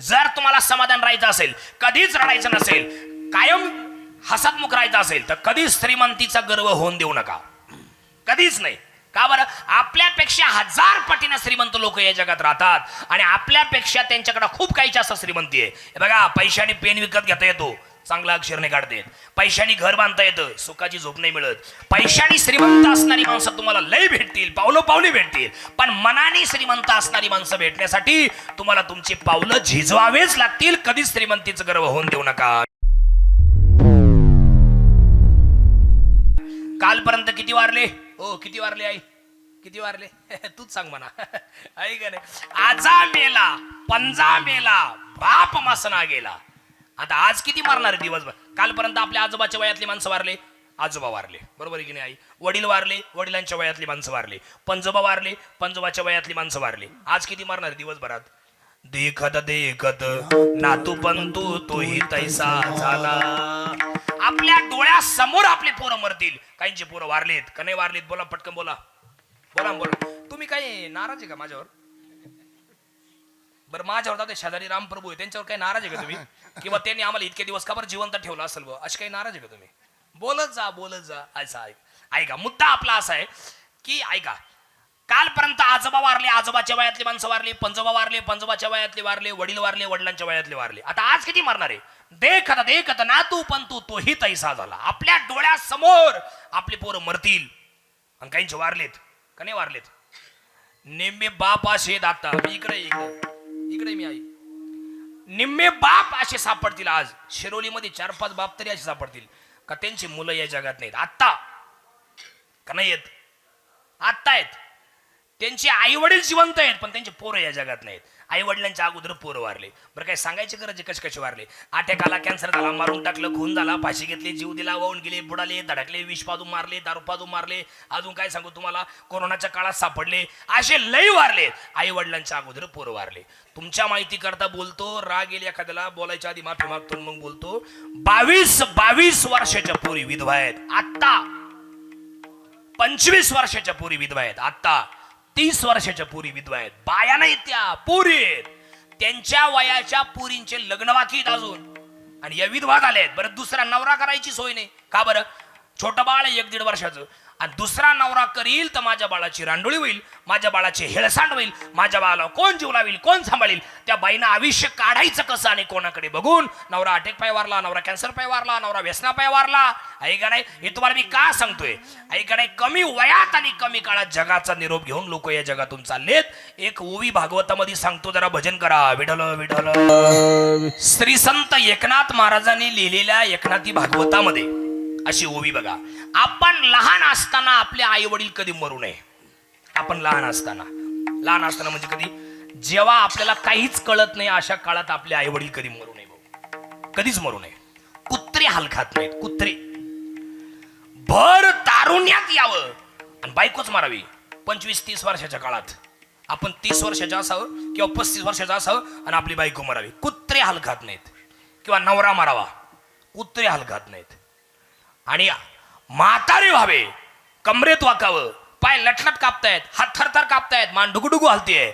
जर तुम्हाला समाधान राहायचं असेल कधीच रडायचं नसेल कायम हसतमुख राहायचं असेल तर कधीच श्रीमंतीचा गर्व होऊन देऊ नका. कधीच नाही. का बरं? आपल्यापेक्षा हजार पटीनं श्रीमंत लोक या जगात राहतात आणि आपल्यापेक्षा त्यांच्याकडे खूप काही जास्त श्रीमंती आहे. बघा पैशाने पेन विकत घेता येतो. चांगला अक्षर नाही काढता. येत घर बांधता येतं सुखाची झोप नाही मिळत. पैशाने श्रीमंत असणारी माणसं तुम्हाला लय भेटतील पावलं पावली भेटतील. पण मनाने श्रीमंत असणारी माणसं भेटण्यासाठी तुम्हाला तुमची पावलं झिजवावेच लागतील. कधीच श्रीमंतीचं गर्व होऊन देऊ नका. कालपर्यंत किती वारले? हो किती वारले आई? किती वारले? तूच सांग म्हणा. आई का नाही? आजा मेला पंजा मेला बाप मसना गेला. आता आज किती मारणार आहे दिवसभर? कालपर्यंत आपल्या आजोबाच्या वयातली माणसं वारले. आजोबा वारले. बरोबर आहे की नाही आई? वडील वारले वडिलांच्या वयातली माणसं वारले. पंजोबा वारले पंजोबाच्या वयातली माणसं वारले. आज किती मारणार दिवसभरात? देखत देखत नातू पंतू तोही तैसा झाला. आपल्या डोळ्यासमोर आपले पोरं मरतील. काहींचे पोरं वारलेत. का नाही वारलेत? बोला पटकन बोला. बोला बोला. तुम्ही काही नाराज आहे का माझ्यावर? बरं माझ्यावर जाते शेजारी रामप्रभू आहे त्यांच्यावर काही नाराज आहे का तुम्ही? किंवा त्यांनी आम्हाला इतके दिवस का बरं जिवंत ठेवलं असेल बुवा? असे काही नाराज आहे का तुम्ही? बोलत जा बोलत जा असं ऐक ऐका मुद्दा आपला असा आहे की ऐका कालपर्यंत आजोबा वारले आजोबाच्या वयातली माणसं वारली पंजोबा वारले पंजोबाच्या वयातले वारले वडील वारले वडिलांच्या वयातले वारले. आता आज किती मारणार आहे? देखत देखत नातू पंतू तोही तैसा झाला. आपल्या डोळ्यासमोर आपले पोरं मरतील. आणि काहींचे वारलेत का नाही वारलेत? नेमे बाप असे दाता मी इकडे इकडे. इकडे मी आई. निम्मे बाप असे सापडतील आज. शिरोलीमध्ये चार पाच बाप तरी असे सापडतील. का त्यांची मुलं या जगात नाहीत? आत्ता. का नाही येत? आत्ता आहेत त्यांचे आई वडील जिवंत आहेत पण त्यांचे पोरं या जगात नाहीत. आई वडिलांच्या अगोदर पोरं वारले. बरं काय सांगायची गरज कशी कशी वारले? अटॅक आला कॅन्सर झाला मारून टाकलं खून झाला फाशी घेतली जीव दिला वाहून गेले बुडाले धडकले विष पाजू मारले दारू पादू मारले. अजून काय सांगू तुम्हाला? कोरोनाच्या काळात सापडले. असे लय वारले. आई वडिलांच्या अगोदर पोरं वारले. तुमच्या माहिती करता बोलतो राग येईल एखाद्याला बोलायच्या आधी माफी मागतो मग बोलतो. बावीस बावीस वर्षाच्या पोरी विधवा आहेत. आत्ता. पंचवीस वर्षाच्या पोरी विधवा आहेत. आत्ता. तीस वर्षाच्या पुरी विधवा आहेत. बाया नाही त्या पुरी आहेत. त्यांच्या वयाच्या पुरींचे लग्न बाकी अजून. आणि या विधवा झाल्या आहेत. बरं दुसरा नवरा करायची सोय नाही. का बरं? छोटं बाळ एक दीड वर्षाचं. आणि दुसरा नवरा करील तर माझ्या बाळाची रांडोळी होईल माझ्या बाळाची हेळसांड होईल माझ्या बाळाला कोण जीव लावील कोण सांभाळील त्या बाईनं आयुष्य काढायचं कसं आणि कोणाकडे बघून? नवरा अटॅक पाय वारला नवरा कॅन्सर पाय वारला नवरा व्यसना पाय वारला. ऐका नाही? हे तुम्हाला मी का सांगतोय? ऐका नाही? कमी वयात आणि कमी काळात जगाचा निरोप घेऊन लोक या जगातून चाललेत. एक ओवी भागवतामध्ये सांगतो जरा भजन करा. विठल विठल श्री संत एकनाथ महाराजांनी लिहिलेल्या एकनाथी भागवतामध्ये अशी ओवी बघा. आपण लहान असताना आपले आई वडील कधी मरू नये. आपण लहान असताना. लहान असताना म्हणजे कधी? जेव्हा आपल्याला काहीच कळत नाही अशा काळात आपले आई वडील कधी मरू नये भाऊ. कधीच मरू नये. कुत्रे हाल खात नाहीत कुत्रे. भर तारुण्यात यावं. आणि बायकोच मारावी. पंचवीस तीस वर्षाच्या काळात. आपण तीस वर्षाचं असावं किंवा पस्तीस वर्षाचं असावं आणि आपली बायको मारावी. कुत्रे हाल खात नाहीत. किंवा नवरा मारावा. कुत्रे हाल खात नाहीत. आणि म्हातारे व्हावे. कमरेत वाकावं. पाय लटलट कापतायत हात थरथर कापतायत मान डुगडुगू हलतीये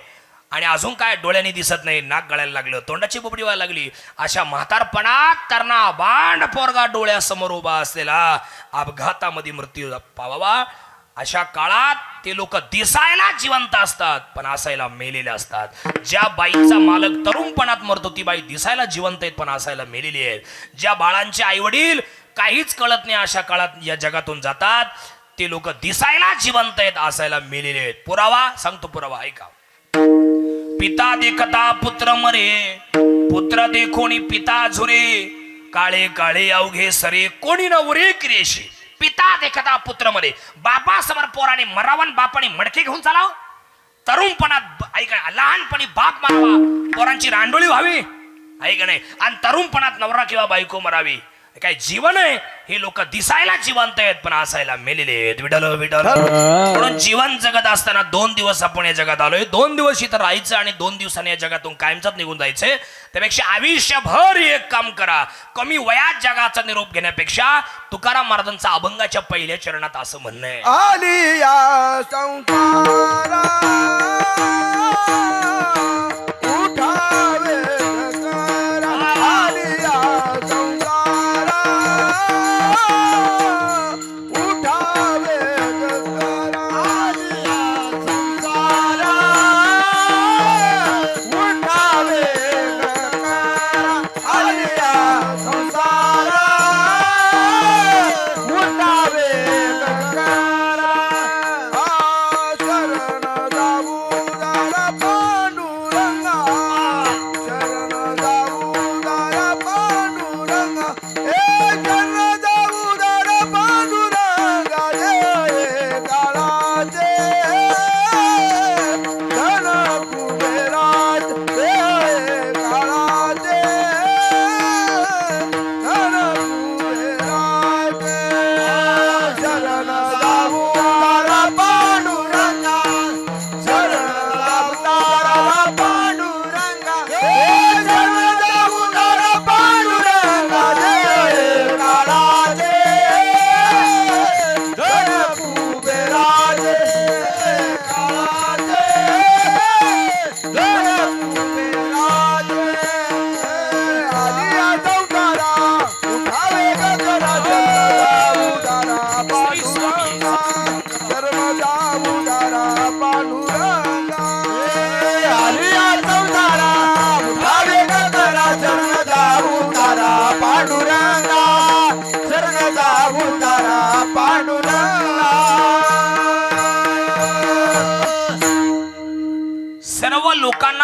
आणि अजून काय डोळ्यांनी दिसत नाही नाक गळायला लागलं तोंडाची बोबडी व्हायला लागली. अशा म्हातारपणात तरणा बांड पोरगा डोळ्यासमोर उभा असलेला अपघातामध्ये मृत्यू पावावा. अशा काळात ते लोक दिसायला जिवंत असतात पण असायला मेलेले असतात. ज्या बाईचा मालक तरुणपणात मरतो ती बाई दिसायला जिवंत आहेत पण असायला मेलेली आहेत. ज्या बाळांचे आई वडील काहीच कळत नाही अशा काळात या जगातून जातात. ते लोक दिसायला जिवंत आहेत असायला मेलेले आहेत. पुरावा सांगतो पुरावा ऐका. पिता देखता पुत्र मरे पुत्र देखोणी पिता झुरे. काळे काळे अवघे सरे कोणी न उरे क्रियेशी. पिता देखता पुत्र मरे. बापा समोर पोराने मरावन बापाने मडके घेऊन चालाव. तरुणपणात ऐका लहानपणी बाप मारावा. पोरांची रांडोळी व्हावी. ऐका नाही. आणि तरुणपणात नवरा किंवा बायको मरावी. काय जीवन आहे? हे लोक दिसायला जिवंत आहेत पण असायला मेलेले आहेत. विडल विडल म्हणून जीवन जगत असताना दोन दिवस आपण या जगात आलोय. दोन दिवस इथं राहायचं आणि दोन दिवसांनी या जगातून कायमचाच निघून जायचंय. त्यापेक्षा आयुष्यभर एक काम करा. कमी वयात जगाचा निरोप घेण्यापेक्षा तुकाराम महाराजांचा अभंगाच्या पहिल्या चरणात असं म्हणणं आहे.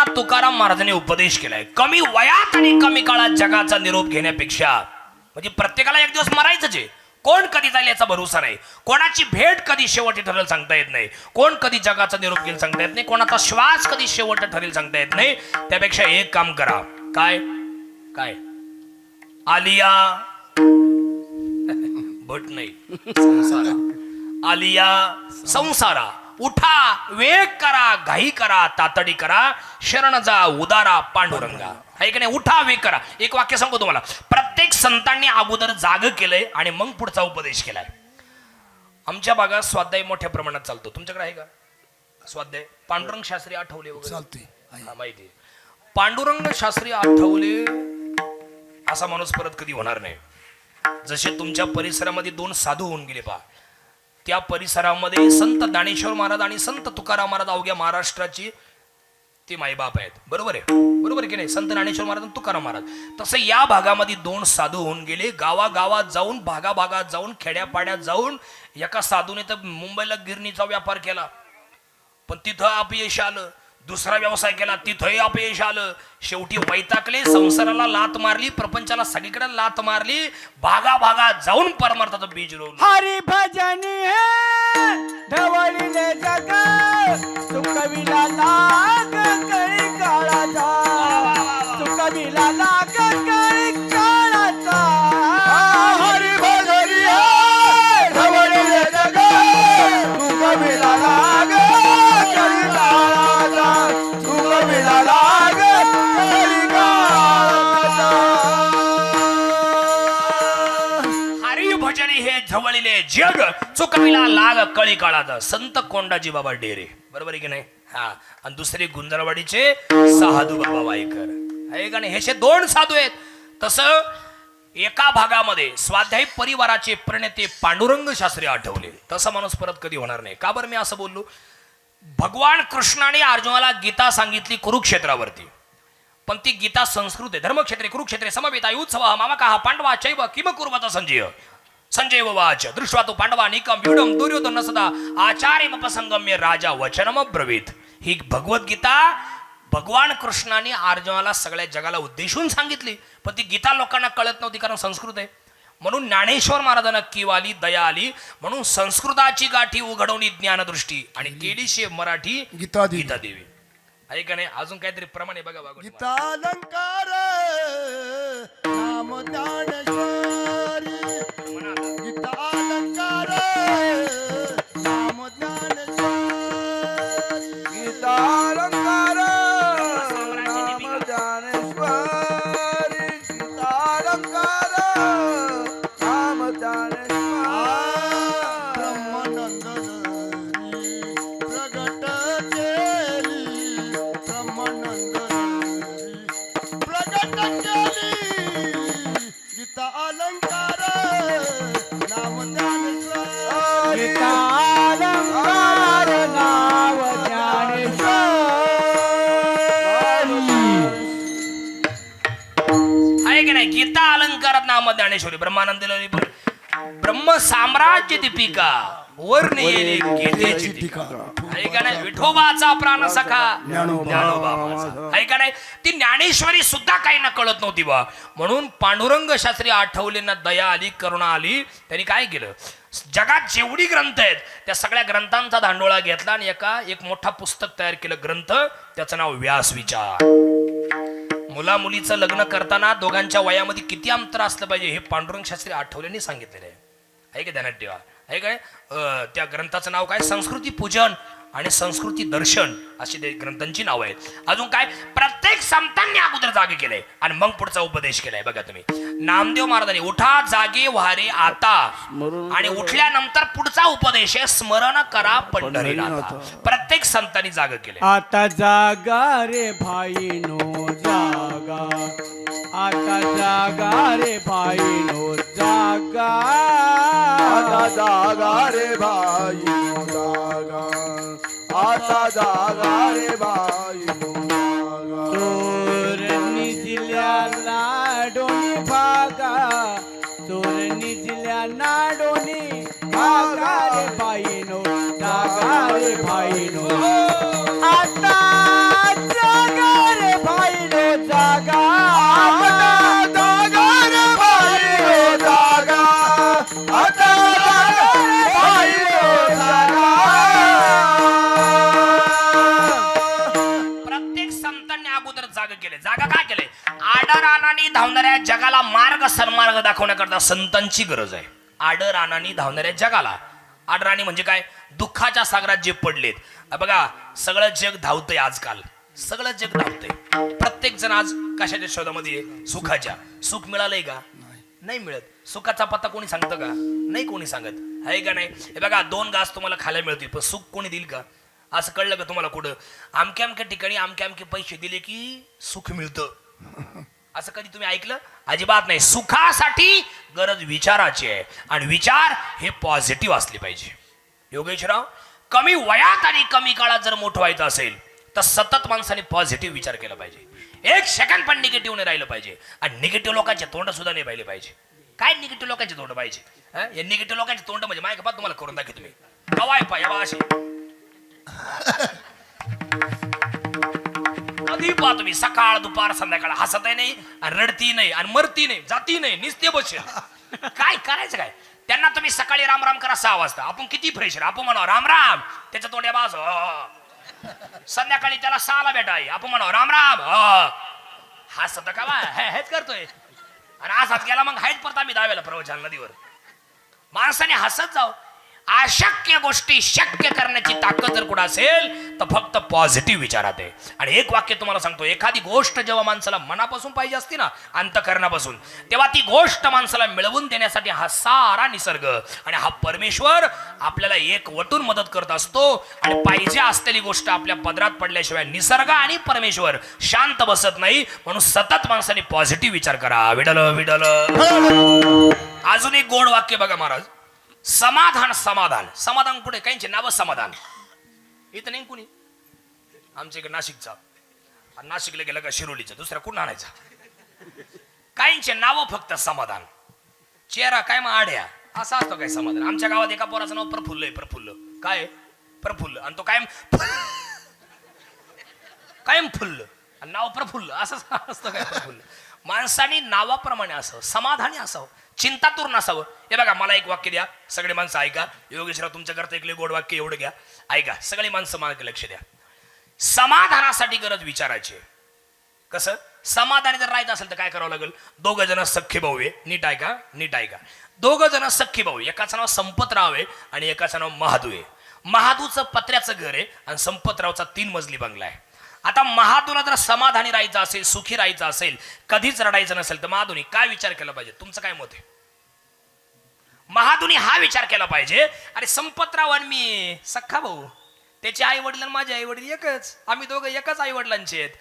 लोकांना तुकाराम महाराजांनी उपदेश केलाय. कमी वयात आणि कमी काळात जगाचा निरोप घेण्यापेक्षा म्हणजे प्रत्येकाला एक दिवस मरायचंच आहे. कोण कधी जाईल याचा भरोसा नाही. कोणाची भेट कधी शेवटी ठरेल सांगता येत नाही. कोण कधी जगाचा निरोप घेईल सांगता येत नाही. कोणाचा श्वास कधी शेवट ठरेल सांगता येत नाही. त्यापेक्षा एक काम करा. काय? काय? आलिया. भट नाही. संसारा. आलिया संसारा. उठा वेग करा घाई करा तातडी करा शरण जा उदारा पांडुरंगा. आहे की नाही? उठा वेग करा. एक वाक्य सांगतो तुम्हाला. प्रत्येक संतांनी अगोदर जाग केलंय आणि मग पुढचा उपदेश केलाय. आमच्या भागात स्वाध्याय मोठ्या प्रमाणात चालतो. तुमच्याकडे आहे का? स्वाध्याय? पांडुरंग शास्त्री आठवले चालते माहिती. पांडुरंग शास्त्री आठवले असा माणूस परत कधी होणार नाही. जसे तुमच्या परिसरामध्ये दोन साधू होऊन गेले पहा. त्या परिसरामध्ये संत ज्ञानेश्वर महाराज आणि संत तुकाराम महाराज अवघ्या महाराष्ट्राची ते माईबाप आहेत. बरोबर आहे? बरोबर आहे की नाही? संत ज्ञानेश्वर महाराज आणि तुकाराम महाराज. तसं या भागामध्ये दोन साधू होऊन गेले. गावागावात जाऊन भागाभागात जाऊन खेड्यापाड्यात जाऊन एका साधूने तर मुंबईला गिरणीचा व्यापार केला. पण तिथं अपयश आलं. दुसरा व्यवसाय केला. तिथंही अपयश आलं. शेवटी वैतागले. संसाराला लात मारली. प्रपंचाला सगळीकडे लात मारली. भागा भागा जाऊन परमार्थाचं बीज रोवलं. हरी भजनी सुखविला लाग कळी काळाचा. सुखविला लाग जग चुकविला लाग कळी काळात संत कोंडाजी बाबा डेरे बरोबर आहे की नाही हा आणि दुसरे गुंजरवाडीचे साधू बाबा वायकर आहे का नाही हे दोन साधू आहेत तसं एका भागामध्ये स्वाध्याय परिवाराचे प्रणेते पांडुरंग शास्त्री आठवले तसा माणूस परत कधी होणार नाही का बरं मी असं बोललो भगवान कृष्णाने अर्जुनाला गीता सांगितली कुरुक्षेत्रावरती पण ती गीता संस्कृत आहे धर्मक्षेत्रे कुरुक्षेत्रे समवेता उत्सव मामका पांडवा चैव किम कुर्वता संजय संजय वाच. दृष्ट्वा तो पांडवा निकम व्यूढम दुर्योधन सदा आचार्यमपसंगम्य राजा वचनम ब्रवीत. ही भगवद्गीता भगवान कृष्णाने अर्जुनाला सगळ्या जगाला उद्देशून सांगितली. पण ती गीता लोकांना कळत नव्हती कारण संस्कृत आहे. म्हणून ज्ञानेश्वर महाराजांना किव आली दया आली म्हणून संस्कृताची गाठी उघडवणी ज्ञानदृष्टी आणि केली शे मराठी गीता देवी. गीता देवी आहे का नाही? अजून काहीतरी प्रमाणे बघा बघा गीतालंकार नाम ज्ञानेश्वरी ज्ञानेश्वरी ब्रह्मानंद ब्रह्म साम्राज्य दीपिका वर्ण येणे गीतेची टीका आहे का नाही? विठोबाचा प्राण सखा. ज्ञानोबा. माझा. आहे का नाही? ती ज्ञानेश्वरी सुद्धा काही ना कळत नव्हती बा. म्हणून पांडुरंग शास्त्री आठवलेंना दया आली करुणा आली. त्यांनी काय केलं? जगात जेवढी ग्रंथ आहेत त्या सगळ्या ग्रंथांचा धांडोळा घेतला आणि एका एक मोठा पुस्तक तयार केलं. ग्रंथ त्याचं नाव व्यास विचार मुला मुलीचं लग्न करताना दोघांच्या वयामध्ये किती अंतर असलं पाहिजे हे पांडुरंग शास्त्री आठवल्याने सांगितलेलं आहे. का ध्यानात ठेवा? आहे काय? त्या ग्रंथाचं नाव काय? संस्कृती पूजन आणि संस्कृती दर्शन अशी ते ग्रंथांची नाव आहेत. अजून काय? प्रत्येक संतांनी अगोदर जागे केलंय आणि मग पुढचा उपदेश केलाय. बघा तुम्ही. नामदेव महाराजांनी उठा जागे व्हारे आता. आणि उठल्यानंतर पुढचा उपदेश आहे स्मरण करा पंढरीनाथा. प्रत्येक संतांनी जाग केलंय. आता जागा रे भाईनो जागा. आता जागा रे भाईनो जागा. आता जागा रे भाई जागा. आता जागा रे भाई जागा. चोर निजल्या नाडोनी भागा. चोर निजल्या नाडोनी भागा रे भाईनो जागा रे भाईनो आता दाखवण्याकरता संतांची गरज आहे. आडरानानी धावणाऱ्या जगाला. आडराणी म्हणजे काय? दुःखाच्या सागरात जे पडलेत. बघा सगळं जग धावतंय आजकाल. सगळं जग धावतंय. प्रत्येक जण आज कशाच्या शोधामध्ये सुखाच्या. सुख मिळालंय का? नाही मिळत. सुखाचा पत्ता कोणी सांगतं का? नाही कोणी सांगत. आहे का नाही? हे बघा दोन घास तुम्हाला खायला मिळतील पण सुख कोणी देईल का? असं कळलं का तुम्हाला कुठं? अमक्या अमक्या ठिकाणी आमक्या अमके पैसे दिले की सुख मिळतं. असं कधी तुम्ही ऐकलं? अजिबात नाही. सुखासाठी गरज विचाराची आहे. आणि विचार हे पॉझिटिव्ह असले पाहिजे. योगेशराव कमी वयात आणि कमी काळात जर मोठं व्हायचं असेल तर सतत माणसाने पॉझिटिव्ह विचार केला पाहिजे. एक सेकंड पण निगेटिव्ह नाही राहिलं पाहिजे. आणि निगेटिव्ह लोकांचे तोंड सुद्धा नाही पाहिले पाहिजे. काय निगेटिव्ह लोकांचे तोंड पाहिजे? हे? निगेटिव्ह लोकांचे तोंड म्हणजे माय का तुम्हाला करून दाखवतो तुम्ही हवाय पाय असे कधी पहा तुम्ही सकाळ दुपार संध्याकाळ हसतही नाही आणि रडती नाही आणि मरती नाही जाती नाही निसते बसेल. काय करायचं काय? त्यांना तुम्ही सकाळी राम राम करा सहा वाजता. आपण किती फ्रेश आपण म्हणा राम राम. त्याच्या तोंड्या बाज संध्याकाळी त्याला सहाला भेटाय आपण म्हणा राम राम. हसत का बा? हेच करतोय. आणि हसत गेला मग हायच परत आम्ही दाव्याला प्रवचन नदीवर. माणसाने हसत जाऊ अशक्य गोष्टी शक्य करण्याची ताकद जर कुठं असेल तर फक्त पॉझिटिव्ह विचारात आहे. आणि एक वाक्य तुम्हाला सांगतो एखादी गोष्ट जेव्हा माणसाला मनापासून पाहिजे असते ना अंतकरणापासून तेव्हा ती गोष्ट माणसाला मिळवून देण्यासाठी हा सारा निसर्ग आणि हा परमेश्वर आपल्याला एक वटून मदत करत असतो. आणि पाहिजे असलेली गोष्ट आपल्या पदरात पडल्याशिवाय निसर्ग आणि परमेश्वर शांत बसत नाही. म्हणून सतत माणसाने पॉझिटिव्ह विचार करा. विडल विडल. अजून एक गोड वाक्य बघा महाराज. समाधान समाधान. समाधान कुठे? काहींचे नाव समाधान. इथं नाही कुणी? आमच्या इकडे नाशिकचा. नाशिकला गेलं का शिरोलीचं. दुसऱ्या कुठं आणायचा? काहींचे नाव फक्त समाधान. चेहरा काय मग आड्या? असा असतो काय समाधान? आमच्या गावात एका पोराचं नाव प्रफुल्ल आहे प्रफुल्ल. काय? प्रफुल्ल. आणि तो कायम कायम फुल्ल. आणि नाव प्रफुल्ल. असं असतं काय प्रफुल्ल? माणसाने नावाप्रमाणे असावं. समाधानी असावं. चिंतातूर नसावं. हे बघा मला एक वाक्य द्या. सगळे माणसं ऐका. योगेश्वरा तुमच्याकरता एक एकले गोड वाक्य एवढं घ्या. ऐका सगळी माणसं मागे लक्ष द्या. समाधानासाठी गरज विचारायची कसं? समाधानी जर राहायचं असेल तर काय करावं लागेल? दोघं जण सख्खे भाऊ आहे. नीट ऐका नीट ऐका. दोघं जण सख्खे भाऊ एकाचं नाव संपतराव आहे आणि एकाचं नाव महादू आहे. महादूचं पत्र्याचं घर आहे आणि संपतरावचा तीन मजली बंगला आहे. आता महादूला जर समाधानी राहायचं असेल सुखी राहायचं असेल कधीच रडायचं नसेल तर महादुनी काय विचार केला पाहिजे? तुमचं काय मत आहे? महादुनी हा विचार केला पाहिजे अरे संपतराव आणि मी सख्खा भाऊ त्याचे आई वडील माझे आई वडील एकच आम्ही दोघं एकच आई वडिलांचे आहेत.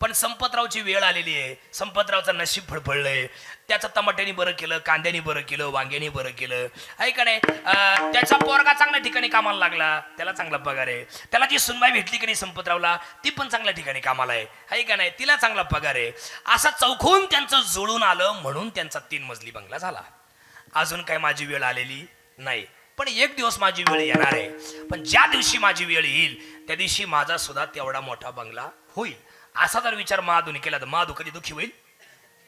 पण संपतरावची वेळ आलेली आहे. संपतरावचं नशीब फडफडलंय. त्याचं टमाट्याने बरं केलं कांद्याने बरं केलं वांग्याने बरं केलं. आहे का नाही? त्याचा पोरगा चांगल्या ठिकाणी कामाला लागला. त्याला चांगला पगार आहे. त्याला जी सुनबाई भेटली की नाही संपतरावला ती पण चांगल्या ठिकाणी कामाला आहे. आहे का नाही? तिला चांगला पगार आहे. असं चौखून त्यांचं जुळून आलं म्हणून त्यांचा तीन मजली बंगला झाला. अजून काय माझी वेळ आलेली नाही. पण एक दिवस माझी वेळ येणार आहे. पण ज्या दिवशी माझी वेळ येईल त्या दिवशी माझा सुद्धा तेवढा मोठा बंगला होईल. असा जर विचार महादूने केला तर महादू कधी दुःखी होईल?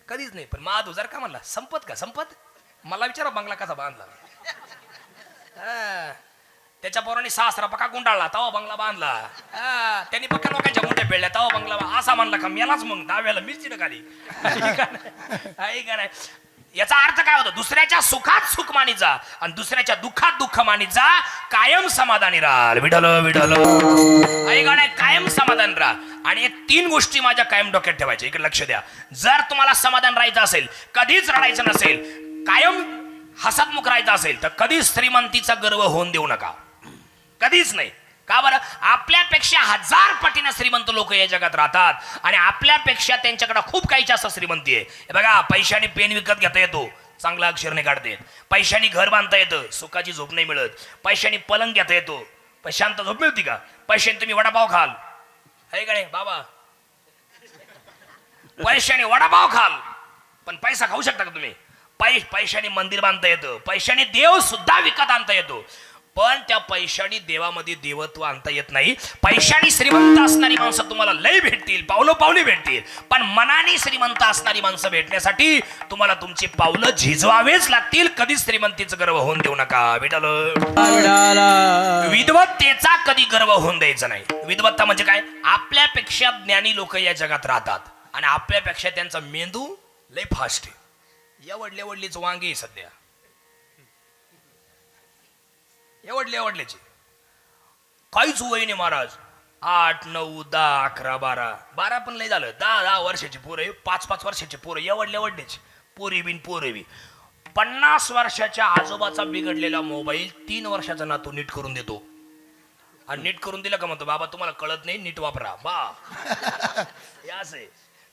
कधीच नाही. पण महादू जर का म्हणला संपत का? संपत? मला विचारा बंगला कसा बांधला. त्याच्या पोराने सासरा पका गुंडाळला तवा बंगला बांधला. त्यांनी पक्का लोकांच्या मुंड्या पेळल्या तवा बंगला असा म्हणला का? मेलाच मग दहाव्याला मिरची खाली. का नाही? याचा अर्थ काय होतो? दुसऱ्याच्या सुखात सुख मानित जा आणि दुसऱ्याच्या दुःखात दुःख मानित जा. कायम समाधानी राहाल. विडल विडल ऐका का नाही? कायम समाधान राहा. आणि या तीन गोष्टी माझ्या कायम डोक्यात ठेवायच्या. इकडे लक्ष द्या. जर तुम्हाला समाधान राहायचं असेल कधीच रडायचं नसेल कायम हसतमुख राहायचं असेल तर कधीच श्रीमंतीचा गर्व होऊन देऊ नका. कधीच नाही. का बरं? आपल्यापेक्षा हजार पटीनं श्रीमंत लोक या जगात राहतात आणि आपल्यापेक्षा त्यांच्याकडे खूप काही जास्त श्रीमंती आहे. बघा पैशाने पेन विकत घेता येतो. चांगला अक्षर नाही काढता येत. पैशाने घर बांधता येतं. सुखाची झोप नाही मिळत. पैशाने पलंग घेता येतो. पण शांत झोप मिळते का? पैशाने तुम्ही वडापाव खाल. हे का बाबा? पैशाने वडापाव खाल. पण पैसा खाऊ शकता का तुम्ही? पै पैशाने मंदिर बांधता येतं. पैशाने देव सुद्धा विकत आणता येतो. पण त्या पैशाने देवामध्ये देवत्व आणता येत नाही. पैशाने श्रीमंत असणारी माणसं तुम्हाला लय भेटतील. पावलं पावली भेटतील. पण मनाने श्रीमंत असणारी माणसं भेटण्यासाठी तुम्हाला तुमची पावलं झिजवावेच लागतील. कधीच श्रीमंतीचं गर्व होऊन देऊ नका. विटाल विद्वत्तेचा कधी गर्व होऊन द्यायचा नाही. विद्वत्ता म्हणजे काय? आपल्यापेक्षा ज्ञानी लोक या जगात राहतात. आणि आपल्यापेक्षा त्यांचा मेंदू लय फास्ट आहे. एवढले एवढलीच वांगी आहे सध्या. एवढले एवढल्याची काहीच वय नाही महाराज. आठ नऊ दहा अकरा बारा. बारा पण लय झालं. दहा दहा वर्षाची पोरं आहे. पाच पाच वर्षाची पोरं. एवढले एवढल्याची पोरी बिन पोरं बी. पन्नास वर्षाच्या आजोबाचा बिघडलेला मोबाईल तीन वर्षाचा नातू नीट करून देतो. आणि नीट करून दिलं का म्हणतो बाबा तुम्हाला कळत नाही नीट वापरा. बा हे असं आहे.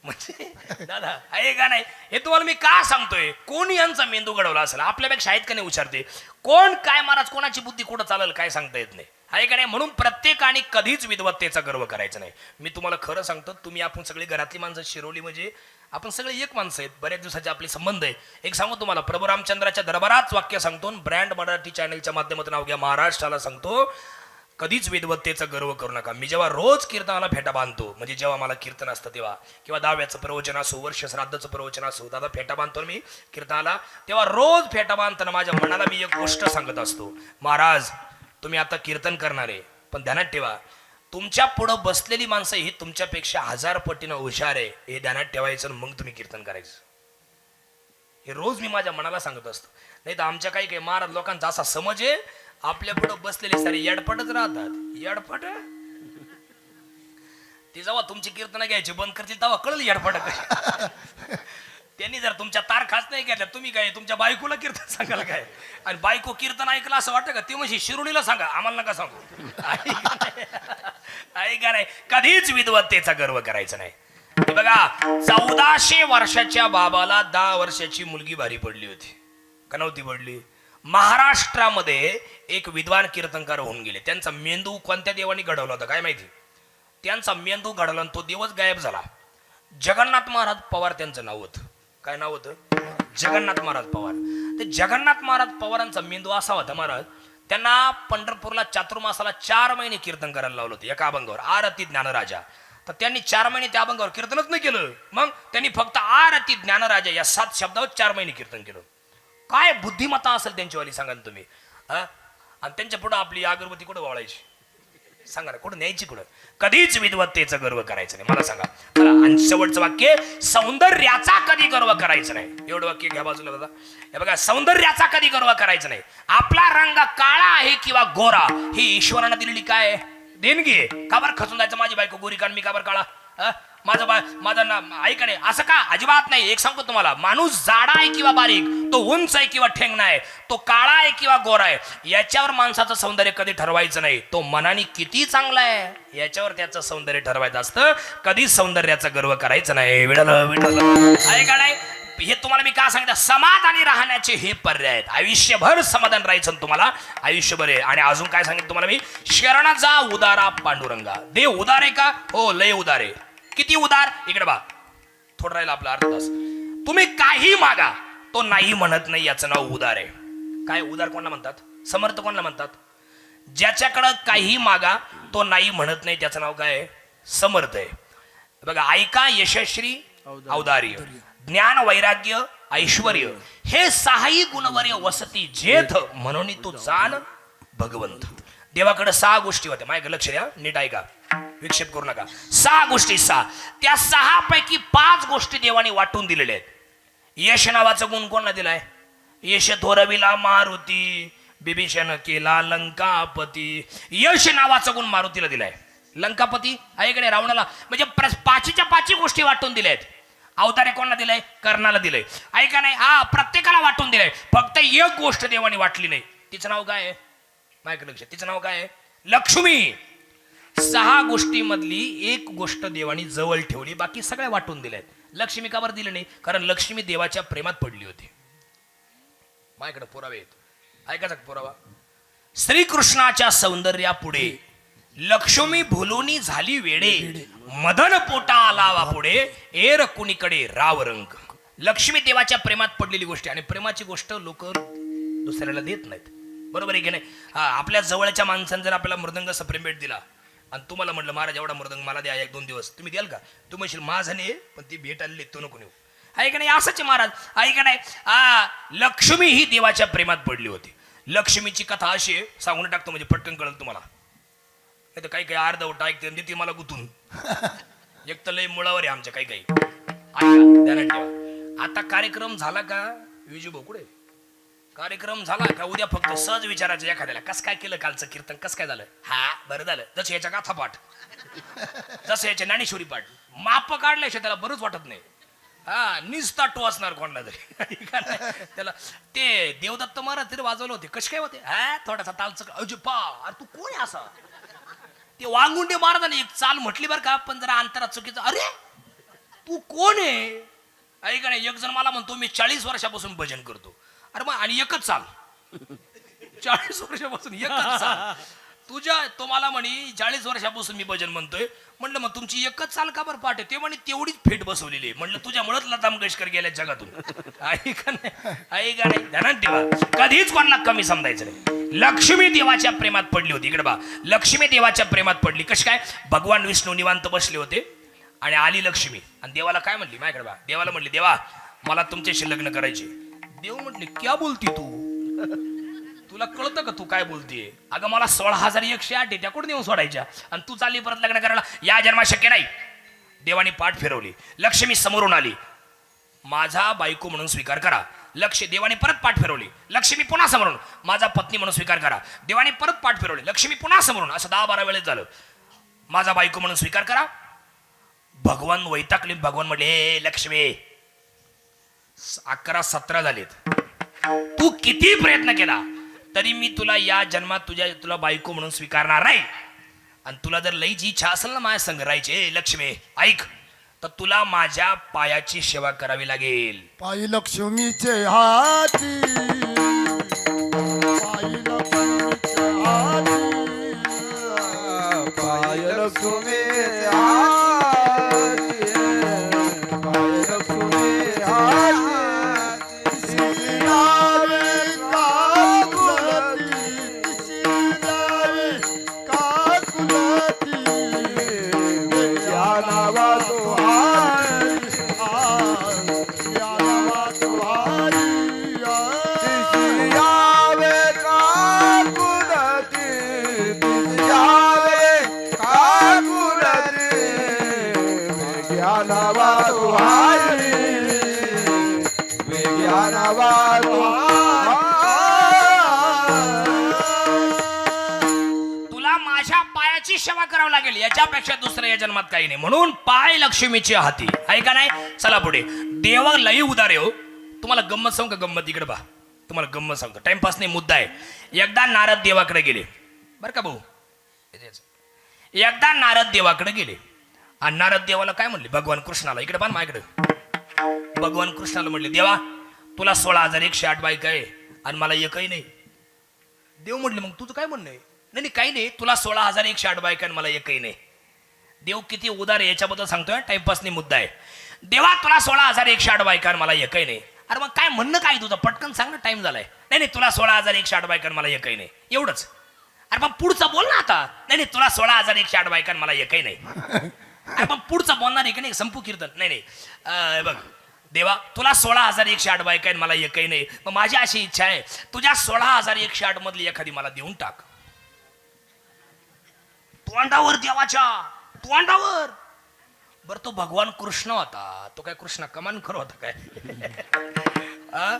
म्हणजे दादा आहे का नाही? हे तुम्हाला मी का सांगतोय? कोण यांचा मेंदू घडवला असेल? आपल्यापेक्षा आहेत का नाही विचारते कोण काय महाराज कोणाची बुद्धी कुठं चालेल काय सांगता येत नाही. आहे का नाही? म्हणून प्रत्येकाने कधीच विद्वत्तेचा गर्व करायचा नाही. मी तुम्हाला खरं सांगतो तुम्ही आपण सगळी घरातली माणसं शिरवली म्हणजे आपण सगळे एक माणसं आहेत. बऱ्याच दिवसाचे आपले संबंध आहे एक सांगू तुम्हाला प्रभू रामचंद्राच्या दरबारात वाक्य सांगतो ब्रँड मराठी चॅनलच्या माध्यमातून अवघ्या महाराष्ट्राला सांगतो कधीच विद्वत्तेचा गर्व करू नका. मी जेव्हा रोज कीर्तनाला फेटा बांधतो म्हणजे जेव्हा मला कीर्तन असतं तेव्हा किंवा दहाव्याचं प्रवचन असो वर्ष श्राद्धाचं प्रवचन असो दादा फेटा बांधतो मी कीर्तनाला तेव्हा रोज फेटा बांधताना माझ्या मनाला मी एक गोष्ट सांगत असतो. महाराज तुम्ही आता कीर्तन करणार आहे पण ध्यानात ठेवा. तुमच्या पुढं बसलेली माणसं ही तुमच्यापेक्षा हजार पटीनं हुशार आहे हे ध्यानात ठेवायचं आणि मग तुम्ही कीर्तन करायचं. हे रोज मी माझ्या मनाला सांगत असतो. नाही तर आमच्या काही काही महाराज लोकांचा असा समज आहे आपल्या पुढे बसलेले सारे यडपटच राहतात. यडपट? ते जेव्हा तुमची कीर्तन घ्यायची बंद करतील तेव्हा कळलं यडपट त्यांनी जर तुमच्या तार खास नाही घेतल्या तुम्ही काय तुमच्या बायकोला कीर्तन सांगाल काय? आणि बायको कीर्तन ऐकलं असं वाटतं का? ते म्हणजे शिरुणीला सांगा आम्हाला नका सांगू. आहे का नाही? कधीच विद्वत्तेचा गर्व करायचा नाही. बघा चौदाशे वर्षाच्या बाबाला दहा वर्षाची मुलगी भारी पडली होती. का नव्हती पडली? महाराष्ट्रामध्ये एक विद्वान कीर्तनकार होऊन गेले. त्यांचा मेंदू कोणत्या देवाने घडवला होता काय माहिती? त्यांचा मेंदू घडवला आणि तो दिवस गायब झाला. जगन्नाथ महाराज पवार त्यांचं नाव होतं. काय नाव होतं? जगन्नाथ महाराज पवार. ते जगन्नाथ महाराज पवारांचा मेंदू असा होता महाराज त्यांना पंढरपूरला चातुर्मासाला चार महिने कीर्तन करायला लावलं होतं एका अभंगावर. आरती ज्ञानराजा. तर त्यांनी चार महिने त्या अभंगावर कीर्तनच नाही केलं. मग त्यांनी फक्त आरती ज्ञानराजा या सात शब्दावर चार महिने कीर्तन केलं. काय बुद्धिमत्ता असेल त्यांचीवाली सांगा ना तुम्ही. हा? आणि त्यांच्या पुढं आपली अगरबत्ती कुठं वळायची? सांगा ना कुठं न्यायची कुठं? कधीच विद्वत्तेचा गर्व करायचं नाही. मला सांगा. आणि शेवटचं वाक्य सौंदर्याचा कधी गर्व करायचं नाही. एवढं वाक्य घ्या बाजूला दादा. हे बघा सौंदर्याचा कधी गर्व करायचं नाही. आपला रंग काळा आहे किंवा गोरा ही ईश्वरानं दिलेली काय? देणगी आहे. का बरं खचून जायचं? माझी बायको गोरी कारण मी का बरं काळा? माझं बा माझं ना ऐका नाही असं का? अजिबात नाही. एक सांगतो तुम्हाला. माणूस जाडा आहे किंवा बारीक तो उंच आहे किंवा ठेंगणा आहे तो काळा आहे किंवा गोरा आहे याच्यावर माणसाचं सौंदर्य कधी ठरवायचं नाही. तो मनाने किती चांगला आहे याच्यावर त्याचं सौंदर्य ठरवायचं असतं. कधीच सौंदर्याचा गर्व करायचं नाही. विडल विडल ऐका नाही? हे तुम्हाला मी का सांगितलं? समाधानी राहण्याचे हे पर्याय आहेत. आयुष्यभर समाधान राहायचं तुम्हाला? आयुष्यभर आहे. आणि अजून काय सांगितलं तुम्हाला मी? शरणाचा उदारा पांडुरंगा. देव उदार आहे का? हो लय उदार आहे. किती उदार? इकडे बा थोडं राहिला आपला तास. तुम्ही काही मागा. तो नाही म्हणत नाही याचं नाव उदार आहे. काय उदार कोणाला म्हणतात? समर्थ कोणाला म्हणतात? ज्याच्याकडं काही मागा तो नाही म्हणत नाही त्याचं नाव काय आहे? समर्थ आहे. बघा ऐका यशस्वी औदार्य. ज्ञान वैराग्य ऐश्वर हे सहाही गुणवर्य वसती जेथ म्हणून तू जाण भगवंत. देवाकडे सहा गोष्टी होत्या. माझ्या लक्ष द्या नीट ऐका. विक्षेप करू नका. सहा गोष्टी सहा. त्या सहा पैकी पाच गोष्टी देवाने वाटून दिलेल्या आहेत. यश नावाचा गुण कोणाला दिलाय? यश थोरविला मारुती बिभीषण केला लंकापती. यश नावाचा गुण मारुतीला दिलाय. लंकापती? ऐकडे रावणाला. म्हणजे पाचीच्या पाची गोष्टी वाटून दिल्या आहेत. अवतारे कोणाला दिलंय? कर्णाला दिलंय. ऐका नाही हा प्रत्येकाला वाटून दिलंय. फक्त एक गोष्ट देवाने वाटली नाही. तिचं नाव काय आहे? माहिती लक्ष. तिचं नाव काय आहे? लक्ष्मी. सहा गोष्टीमधली एक गोष्ट देवानी जवळ ठेवली बाकी सगळ्या वाटून दिल्यात लक्ष्मी का दिलं नाही कारण लक्ष्मी देवाच्या प्रेमात पडली होती. माझ्याकडे पुरावे आहेत. ऐकायचा पुरावा. श्रीकृष्णाच्या सौंदर्यापुढे लक्ष्मी भुलोनी झाली वेडे मदन पोटा आलावा पुढे एर कुणीकडे राव रंग. लक्ष्मी देवाच्या प्रेमात पडलेली गोष्ट आहे आणि प्रेमाची गोष्ट लोक दुसऱ्याला देत नाहीत. बरोबर आहे की नाही? हा आपल्या जवळच्या माणसाने जर आपल्याला मृदंग सप्रेम भेट दिला आणि तुम्हाला म्हटलं महाराज एवढा मृदंग मला द्या एक दोन दिवस. तुम्ही द्याल का? तुम्ही म्हणशील माझं नाही पण ती भेट आलेली तो नको नेऊ. आहे का नाही? असंच महाराज. आहे का नाही? आ लक्ष्मी ही देवाच्या प्रेमात पडली होती. लक्ष्मीची कथा अशी आहे सांगून टाकतो म्हणजे पटकन कळलं तुम्हाला. नाही तर काही काही अर्धवट ऐकते आणि देते मला गुतून. एक तर लय मुळावर आहे आमच्या काही काही आता कार्यक्रम झाला का? विजू भाऊ कुठे? कार्यक्रम झाला का उद्या फक्त सहज विचारायचं एखाद्याला. कस काय केलं कालचं कीर्तन? कस काय झालं? हा बरं झालं. जसं याच्या गाथा पाठ. जसं याच्या ज्ञानेश्वरी पाठ. माप काढल्याशिवाय त्याला बरंच वाटत नाही. हा निस्ता असणार कोणाला तरी. त्याला ते देवदत्त महाराज तरी वाजवलं होते. कसे काय होते? हा थोडासा तालचं अजू पा अरे तू कोण आहे असा? ते वांगुंडे महाराजांनी एक चाल म्हटली बरं का पण जरा अंतरात चुकीचं. अरे तू कोण आहे? ऐका नाही एक जण मला म्हणतो मी चाळीस वर्षापासून भजन करतो. अरे मग आणि एकच चाल. चाळीस वर्षापासून एकच चाल. तुझ्या तो मला म्हणे चाळीस वर्षापासून मी भजन म्हणतोय. म्हणलं मग तुमची एकच चाल का बरं पाठ ते म्हणे तेवढीच फेट बसवलेली आहे. तुझ्या तुझ्यामुळेच लता मंगेशकर गेल्या जगातून. ऐका नाही? ऐका नाही? ध्यानात ठेवा कधीच कोणाला कमी समजायचं नाही. लक्ष्मी देवाच्या प्रेमात पडली होती. इकडे बा लक्ष्मी देवाच्या प्रेमात पडली. कशी काय? भगवान विष्णू निवांत बसले होते आणि आली लक्ष्मी. आणि देवाला काय म्हणली? माझ्याकडे बा देवाला म्हणली देवा मला तुमच्याशी लग्न करायचे देव म्हटले क्या बोलती तू? तुला कळतं का तू काय बोलतीये? अगं मला सोळा हजार एकशे आठ आहे त्या कुठून नेऊन सोडायच्या. आणि तू चालली परत लग्न करायला. या जन्मा शक्य नाही. देवाने पाठ फिरवली. लक्ष्मी समोरून आली. माझा बायको म्हणून स्वीकार करा. लक्ष देवाने परत पाठ फिरवली. लक्ष्मी पुन्हा समोरून. माझा पत्नी म्हणून स्वीकार करा. देवाने परत पाठ फिरवली. लक्ष्मी पुन्हा समोरून. असं दहा बारा वेळेस झालं. माझा बायको म्हणून स्वीकार करा. भगवान वैताकली भगवान म्हणले हे लक्ष्मी अकरा सतरा झालेत. तू किती प्रयत्न केला तरी मी तुला या जन्मात तुझ्या तुला बायको म्हणून स्वीकारणार नाही. आणि तुला जर लईची इच्छा असेल ना माझ्या संग "ए, लक्ष्मी ऐक. तर तुला माझ्या पायाची सेवा करावी लागेल. पायी लक्ष्मीचे हाती करावं लागेल याच्यापेक्षा दुसरं या जन्मात काही नाही. म्हणून पाय लक्ष्मीची हाती. आहे का नाही? चला पुढे. देव लई उदार हो. तुम्हाला गंमत सांग का? गंमत इकडे पहा. तुम्हाला गंमत सांगतो. टाइमपास नाही मुद्दा आहे. एकदा नारद देवाकडे गेले. बरं का भाऊ? एकदा नारद देवाकडे गेले. आणि नारद देवाला काय म्हणले? भगवान कृष्णाला. इकडे पण माझ्याकडे भगवान कृष्णाला म्हणले देवा तुला सोळा हजार एकशे आठ बायका आहे आणि मला एकही नाही. देव म्हटले मग तुझं काय म्हणणं आहे? नाही नाही काही नाही. तुला सोळा हजार एकशे आठ बायका मला एकही नाही. देव किती उदार आहे याच्याबद्दल सांगतोय टाइमपास नाही मुद्दा आहे. देवा तुला सोळा हजार एकशे आठ बायका मला एकही नाही. अरे मग काय म्हणणं काय तुझं? पटकन सांग ना टाइम झालाय. नाही नाही तुला सोळा हजार एकशे आठ बायका मला एकही नाही. एवढंच. अरे मग पुढचं बोल ना आता. नाही नाही तुला सोळा हजार एकशे आठ बायका मला एकही नाही. अरे मग पुढचं बोलणार आहे की नाही? संपू कीर्तन. नाही नाही. बघ. देवा तुला सोळा हजार एकशे आठ बायका मला एकही नाही. मग माझी अशी इच्छा आहे. तुझ्या सोळा हजार एकशे आठ मधली एखादी मला देऊन टाक. तोंडावर देवाच्या तोंडावर. बर तो भगवान कृष्ण होता. तो काय कृष्ण कमान खरं होता काय?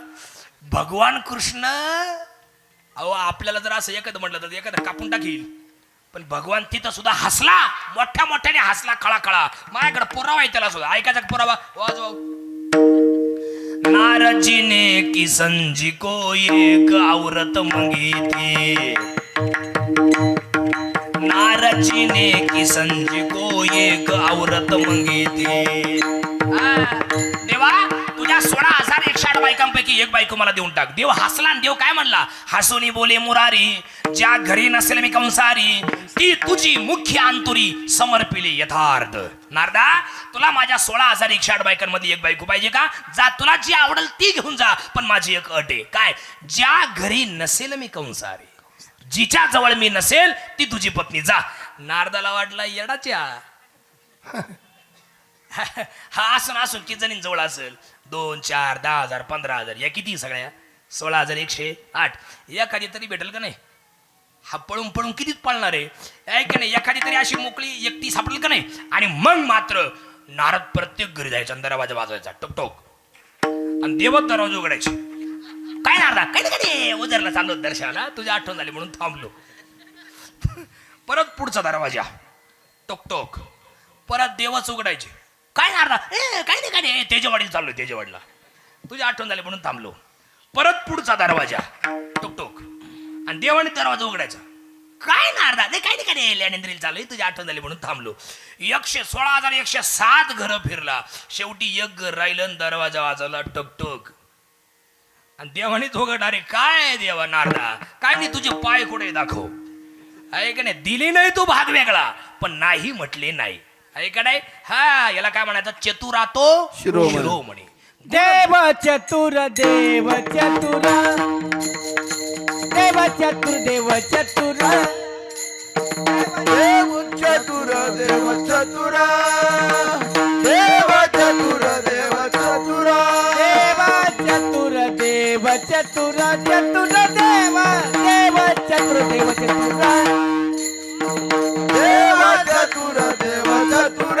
भगवान कृष्ण अहो आपल्याला जर असं एखादं म्हटलं तर एखादं कापून टाकील. पण भगवान तिथं सुद्धा हसला. मोठ्या मोठ्याने हसला खळा खळा माझ्याकडे पुरावा आहे त्याला सुद्धा. ऐकायचा पुरावा? वाजवा. नारद जी ने किसन जी को एक औरत मंगी थी नारद जी ने को एक औरत मंगी थी। देवा तुझ्या सोळा हजार एकशे आठ बायकांपैकी एक बायको मला देऊन टाक. देव हसला देव काय म्हणला? हसूनी बोले मुरारी ज्या घरी नसेल मी कंसारी ती तुझी मुख्य अंतुरी समर्पिली यथार्थ. नारदा तुला माझ्या सोळा हजार एकशे आठ बायकांमध्ये एक बायको पाहिजे का? जा तुला जी आवडेल ती घेऊन जा पण माझी एक अट आहे. काय? ज्या घरी नसेल मी कंसारी जिच्या जवळ मी नसेल ती तुझी पत्नी. जा. नारदाला वाटला येडाच्या. हा असून असून किती जणी जवळ असेल? दोन चार दहा हजार पंधरा हजार. या किती सगळ्या? सोळा हजार एकशे आठ. एखादी तरी भेटेल का नाही? हा पळून पळून कितीच पळणार आहे? ऐक का नाही एखादी तरी अशी मोकळी एकटी सापडेल का नाही? आणि मग मात्र नारद प्रत्येक घरी जायचा दरवाजा वाजवायचा टोक आणि देवत दरवाजा उघडायचे. काय नारदा? काय काय उदरला चाललो दर्शनाला. तुझी आठवण झाली म्हणून थांबलो. परत पुढचा दरवाजा. टोक टोक. परत देवच उघडायचे. काय नारदा? ए काय नाही काय नाही. तेजवाडीला चाललो तेजवाडीला. तुझी आठवण झाली म्हणून थांबलो. परत पुढचा दरवाजा. टोक टोक. आणि देवाने दरवाजा उघडायचा. काय नारदा? नाही काय नाही काय नाही. लॅनेंद्रीला चालू तुझी आठवण झाली म्हणून थांबलो. एकशे सोळा हजार एकशे सात घरं फिरला. शेवटी एक घर राहिलं दरवाजा वाजवला. टोक आणि देवानेच उघडणार. काय देवा नारदा? काय नाही तुझे पाय कुठे दाखव. आहे का नाही दिली नाही तू भाग वेगळा पण नाही म्हटले नाही. आहे का नाही हा याला काय म्हणायचं? चतुरातो शिरोमणी. शिरोमणी. देव चतुर देव चतुर. देव चतुर देव चतुर. देव चतुर देव चतुर. देव चतुर देव चतुर. देव चतुर देव चतुर चतुर देव देव चतुर देव चतुर देव चतुर देव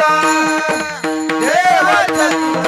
देव चतुर.